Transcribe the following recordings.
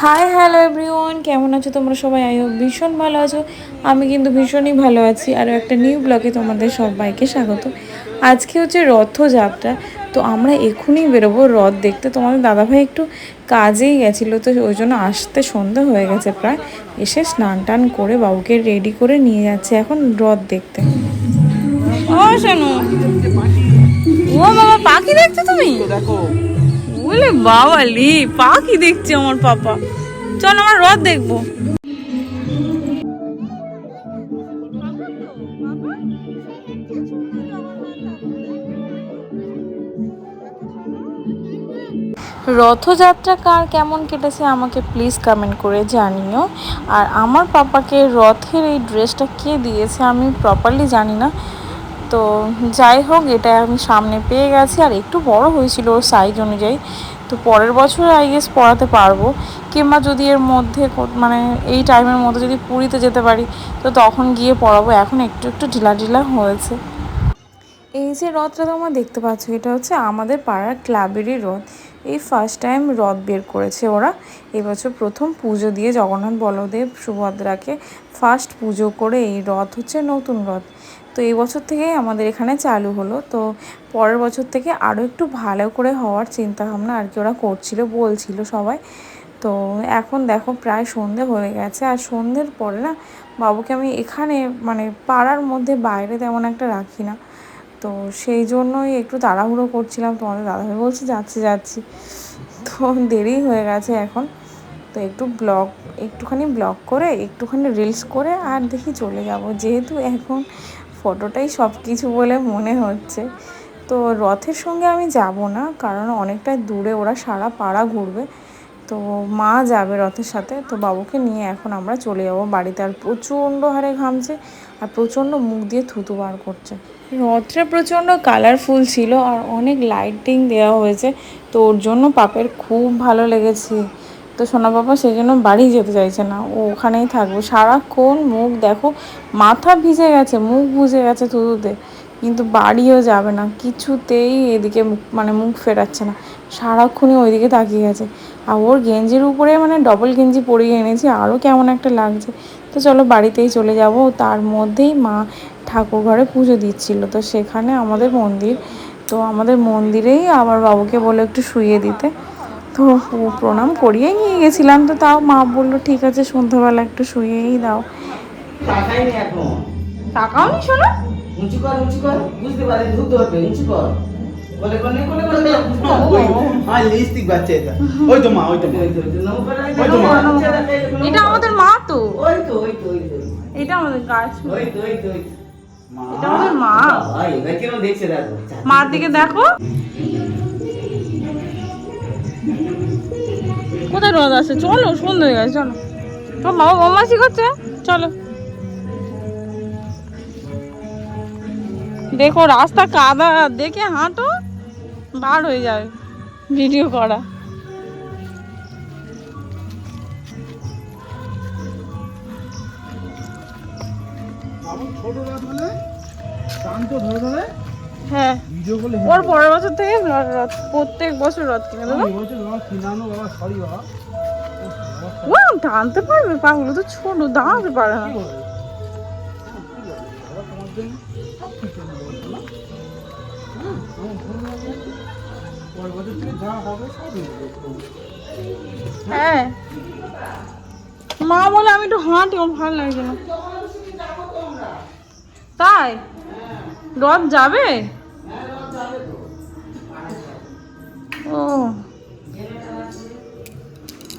Hi hello everyone কেমন আছো তোমরা সবাই? আই হোপ ভীষণ ভালো আছো। আমি কিন্তু ভীষণই ভালো আছি। আরও একটা নিউ ব্লগে তোমাদের সবাইকে স্বাগত। আজকে হচ্ছে রথযাত্রা, তো আমরা এখনই বেরোবো রথ দেখতে। তোমাদের দাদাভাই একটু কাজেই গেছিল, তো ওই জন্য আসতে সন্ধ্যা হয়ে গেছে প্রায়। এসে স্নান টান করে বাবুকে রেডি করে নিয়ে যাচ্ছে এখন রথ দেখতে। ও বাবা, পাখি দেখছ তুমি? বলে বাবা লি পাখি দেখছি আমার পাপা। চল আমার রথ দেখব। রথযাত্রা কার কেমন কেটেছে আমাকে প্লিজ কমেন্ট করে জানিও। আর আমার পাপাকে রথের এই ড্রেসটা কে দিয়েছে আমি প্রপারলি জানি না। তো যাই হোক, এটা আমি সামনে পেয়ে গেছি আর একটু বড় হয়েছিল ওর সাইজ অনুযায়ী। তো পরের বছর আই গেস পড়াতে পারব। কিংবা যদি এর মধ্যে মানে এই টাইমের মধ্যে যদি পুরীতে যেতে পারি, তো তখন গিয়ে পড়াবো। এখন একটু একটু ঢিলা ঢিলা হয়েছে। এই যে রথটা তোমরা দেখতে পাচ্ছ, এটা হচ্ছে আমাদের পাড়ার ক্লাবেরই রথ। এই ফার্স্ট টাইম রথ বের করেছে ওরা। এবছর প্রথম পুজো দিয়ে জগন্নাথ বলদেব সুভদ্রাকে ফার্স্ট পুজো করে এই রথ হচ্ছে নতুন রথ। তো এই বছর থেকেই আমাদের এখানে চালু হলো। তো পরের বছর থেকে আরও একটু ভালো করে হওয়ার চিন্তা ভাবনা আর কি ওরা করছিল, বলছিল সবাই। তো এখন দেখো প্রায় সন্ধে হয়ে গেছে। আর সন্ধ্যের পরে না, বাবুকে আমি এখানে মানে পাড়ার মধ্যে বাইরে তেমন একটা রাখি না। তো সেই জন্যই একটু তাড়াহুড়ো করছিলাম। তোমাদের দাদাভাই বলছে, যাচ্ছি যাচ্ছি। তো দেরি হয়ে গেছে এখন। তো একটু ব্লগ, একটুখানি ব্লগ করে, একটুখানি রিলস করে আর দেখি চলে যাব। যেহেতু এখন ফটোটাই সব কিছু বলে মনে হচ্ছে। তো রথের সঙ্গে আমি যাব না, কারণ অনেকটা দূরে, ওরা সারা পাড়া ঘুরবে। তো মা যাবে রথের সাথে, তো বাবুকে নিয়ে এখন আমরা চলে যাব বাড়িতে। আর প্রচণ্ড হারে ঘামছে আর প্রচণ্ড মুখ দিয়ে থুতু বার করছে। রথটা প্রচণ্ড কালারফুল ছিল আর অনেক লাইটিং দেওয়া হয়েছে, তো ওর জন্য পাপের খুব ভালো লেগেছে। তো সোনা বাবা সেই জন্য বাড়ি যেতে চাইছে না, ও ওখানেই থাকবে। সারাক্ষণ মুখ দেখো, মাথা ভিজে গেছে, মুখ বুঝে গেছে থুতুতে। কিন্তু বাড়িও যাবে না, কিছুতেই এদিকে মানে মুখ ফেরাচ্ছে না। সারাক্ষণই ওইদিকে তাকিয়ে গেছে আর ওর গেঞ্জির উপরে মানে ডবল গেঞ্জি পরিয়ে এনেছি আরও কেমন একটা লাগছে। তো চলো বাড়িতেই চলে যাব। তার মধ্যেই মা ঠাকুর ঘরে পুজো দিচ্ছিল। তো সেখানে আমাদের মন্দির তো আমাদের মন্দিরেই আমার বাবুকে বলে একটু শুইয়ে দিতে। তো ও প্রণাম করিয়েই নিয়ে গেছিলাম। তো তাও মা বলল ঠিক আছে সন্ধ্যাবেলা একটু শুয়েই দাও। টাকাও নি শোনো? উঁচু কর উঁচু কর। বুঝতে পারে ধরবে উঁচু কর। এটা। আমাদের মা তো। ওই তো ওই তো ওই তো এটা আমাদের গাছ। ওই তো ওই তো ওই তো। এটা আমাদের মা। মার দিকে দেখো। কোথায় রোদ আছে চলো সন্ধ্যে হয়ে গেছে চলো। তো বাবা বমাসি করছে? চলো। দেখো রাস্তা কাদা দেখে হাঁটো। বার হয়ে যাবে ভিডিও করা। হ্যাঁ ওর পরের বছর থেকে রথ প্রত্যেক বছর রথ কিনে দেবো। টানতে পারবে পাগুলো তো ছোট দাঁড়াতে পারে না। হ্যাঁ। মা বলে আমি একটু হাঁটি আমার ভালো লাগছে না। তাই? রথ যাবে? ও।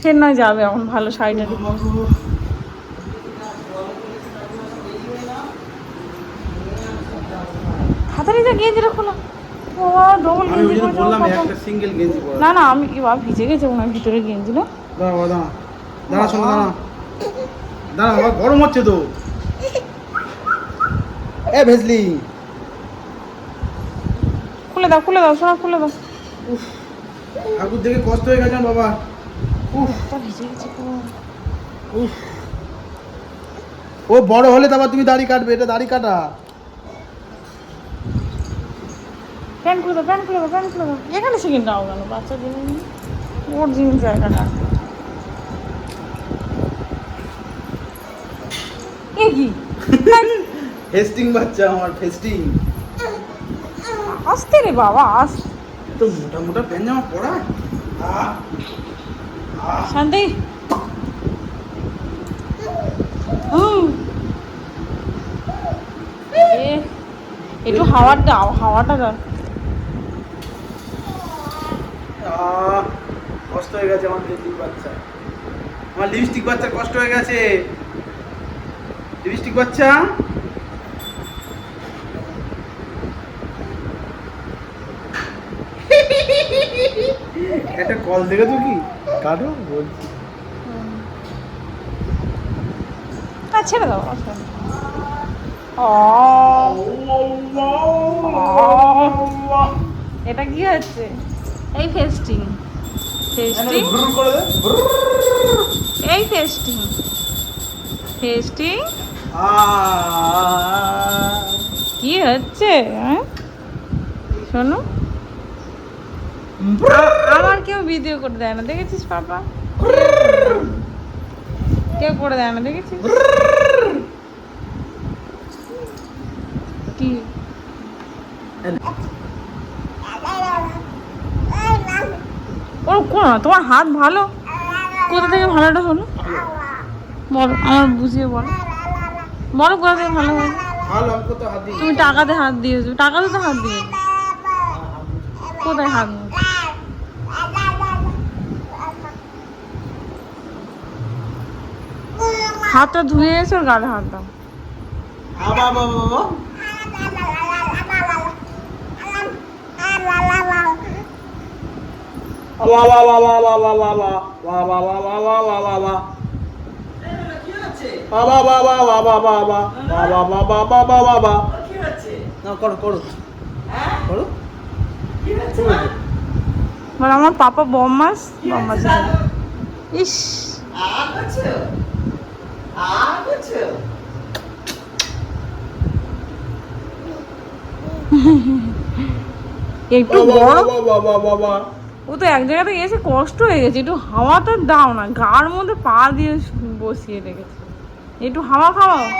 ফের যাবে, এখন ভালো শাড়িটা হাতারি যা গেঞ্জিটা খোলা। ও ডবল আমি ওই জন্য বললাম একটা সিঙ্গেল গেঞ্জি পরা। না না আমি বাবা ভিজে গেছে ওনার ভিতরে দাঁড়া দাঁড়া। দাঁড়া শোনো দাঁড়া। দাঁড়া বাবা গরম হচ্ছে তো। এ ভেজলি। খুলে দাও খুলে দাও সোনা খুলে দাও। ঠাকুর দেখে কষ্ট হয়ে গেছে বাবা। উফ। তা ভিজে গেছে উফ। ও বড় হলে তারপর তুমি দাড়ি কাটবে এটা দাড়ি কাটা। প্যান্ট খুলে দাও প্যান্ট খুলে দাও প্যান্ট খুলে দাও এখানে সেকেন্ড দাও কেন বাচ্চা জিনিস ওর জিনিস জায়গাটা এ কি? ফেস্টিং বাচ্চা আমার ফেস্টিং আসতে রে বাবা আস। তো মোটা মোটা প্যান্ট জামা পরা? শান্তি। একটু হাওয়ার দাও হাওয়াটা দাও। কষ্ট হয়ে গেছে আমার লিপস্টিক বাচ্চা। আমার লিপস্টিক বাচ্চা কষ্ট হয়ে গেছে। লিপস্টিক বাচ্চা? একটা কল দেখেছ কি? কাটো বলছি। তা ছেড়ে দাও এটা কি হচ্ছে এই ফেস্টিং। ফেস্টিং? এই ফেস্টিং। ফেস্টিং? কি হচ্ছে হ্যাঁ? শোনো। আমার কেউ ভিডিও করে দেয় না, দেখেছিস পাপা? কেউ করে দেয় না, দেখেছিস? কি ওর কোন তোমার হাত ভালো? কোথা থেকে ভালোটা হলো? বলো আমার বুঝিয়ে বলো। বলো কোথা থেকে ভালো হলো? তুমি টাকাতে হাত দিয়েছ টাকাতে তো হাত দিয়েছ। কোথায় হাত হাতটা ধুয়ে এসে গালে হাত দাও। আবা বাবা বাবা বাবা বাবা বাবা বাবা বাবা বাবা বাবা বাবা বাবা বাবা বাবা বাবা বাবা বাবা বাবা বাবা না করো করো হ্যাঁ করো বলে আমার পাপা বম্মাস বম্মাস ইস একটু বড় বাবা বাবা বাবা ও তো এক জায়গাতে এসে কষ্ট হয়ে গেছে একটু হাওয়াটা দাও না গার মধ্যে পা দিয়ে বসিয়ে রেখেছে। একটু হাওয়া খাওয়াও।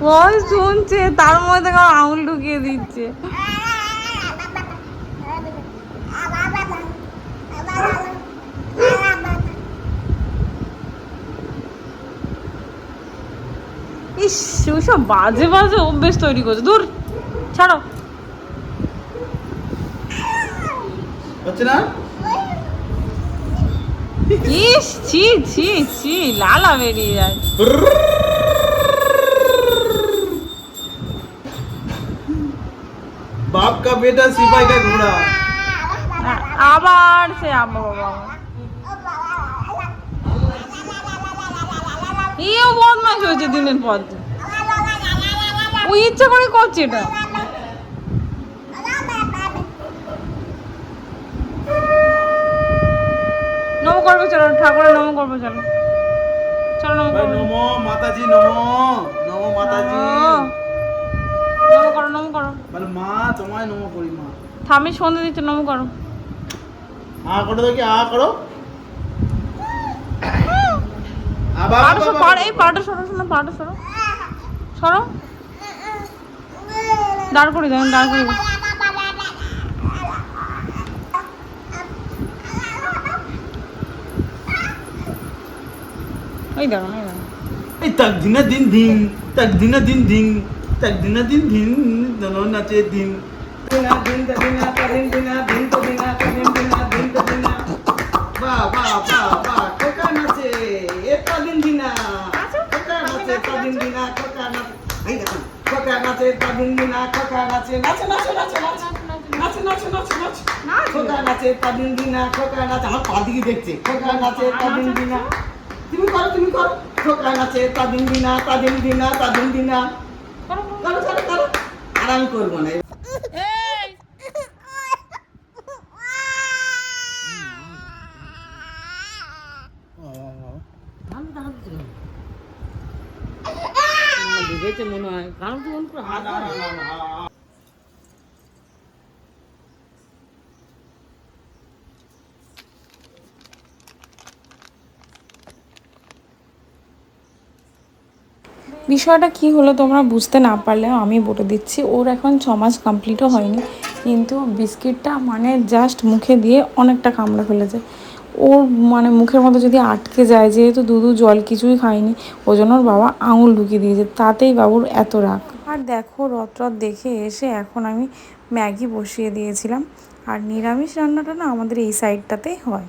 বল শুনছে তার মধ্যে আঙুল ঢুকিয়ে দিচ্ছে। সব বাজে বাজে অভ্যেস তৈরি করছে। দূর ছাড়ো। হচ্ছে না? ইস ছি ছি ছি লালা বেরিয়ে যায়। বাপ কা বেটা সিপাই কা ঘোড়া। আবার সে আম্মা বাবা। ইও বদমাশ হয়েছে দিনের পর দিন। ওই ইচ্ছা করে করছে এটা নম চলো ঠাকুরের চলো। চলো নম মাতাজি নম করো নম করো। বলে মা তোমায় নম করি মা। থামি সন্ধে দিচ্ছে নম করো। আ করো দেখি আ করো। আবার এই সরো সরো সরো দাঁড় করে দেন দাঁড় করে দাও। এই দাঁড়ান দাঁড়ান এই তাক দিনা দিন তাক দিনা দিন তাক দিনা দিন দিন নাচে দিন। দিনা কোকা নাচে এ তা দিন দিনা কোকা নাচে তা দিন দিনা কোকা নাচে এই দেখো নাচে তা ডুঙ্গি দিনা কোকা নাচে নাচে নাচে নাচে নাচে নাচে নাচে নাচে নাচে। খোকা নাচে তা খোকা নাচে। আমার পা দিকে দেখছে। খোকা নাচে তা দিনা তুমি করো তুমি করো। ছোকরা নাচে তা দিন দিনা তা দিন দিনা তা দিন দিনা করো করো করো। আর করব না। মনে হয়। কারণ তো মন করে বিষয়টা কি হলো তোমরা বুঝতে না পারলেও আমি বলে দিচ্ছি, ওর এখন ছ মাস কমপ্লিটও হয়নি, কিন্তু বিস্কিটটা মানে জাস্ট মুখে দিয়ে অনেকটা কামড়ে ফেলেছে। ওর মানে মুখের মধ্যে যদি আটকে যায়, যেহেতু দুধু জল কিছুই খায়নি ওই জন্য ওর বাবা আঙুল ঢুকিয়ে দিয়েছে, তাতেই বাবুর এত রাগ। আর দেখো রথ রথ দেখে এসে এখন আমি ম্যাগি বসিয়ে দিয়েছিলাম। আর নিরামিষ রান্নাটা না আমাদের এই সাইডটাতেই হয়।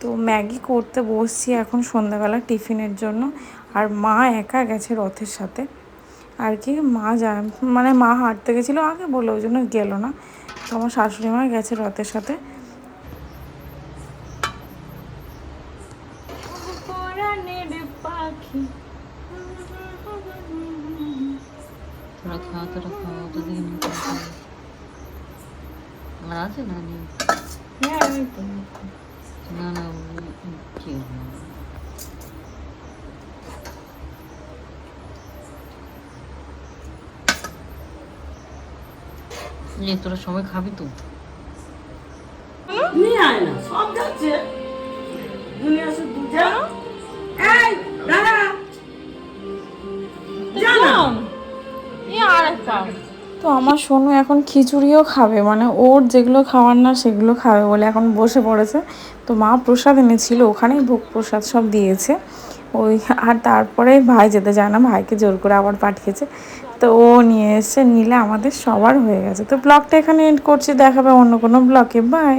তো ম্যাগি করতে বসছি এখন সন্ধ্যাবেলা টিফিনের জন্য। আর মা একা গেছে রথের সাথে। আর কি, মা যা মানে মা হাঁটতে গেছিল আগে বলে ওই জন্য গেলো না। তো আমার শাশুড়ি মা গেছে রথের সাথে। না না কি হবে? তোরা সবাই খাবি তো নিয়ে আয় না সব যাচ্ছে। দুনিয়া শুধু এই দাঁড়া জানো? তো আমার সোনু এখন খিচুড়িও খাবে মানে ওর যেগুলো খাওয়ার না সেগুলো খাবে বলে এখন বসে পড়েছে। তো মা প্রসাদ এনেছিল, ওখানেই ভোগ প্রসাদ সব দিয়েছে। ওই আর তারপরে ভাই যেতে চায় না, ভাইকে জোর করে আবার পাঠিয়েছে। তো ও নিয়ে এসছে নিলে আমাদের সবার হয়ে গেছে। তো ব্লগটা এখানে এন্ড করছি, দেখাবে অন্য কোনো ব্লগে বাই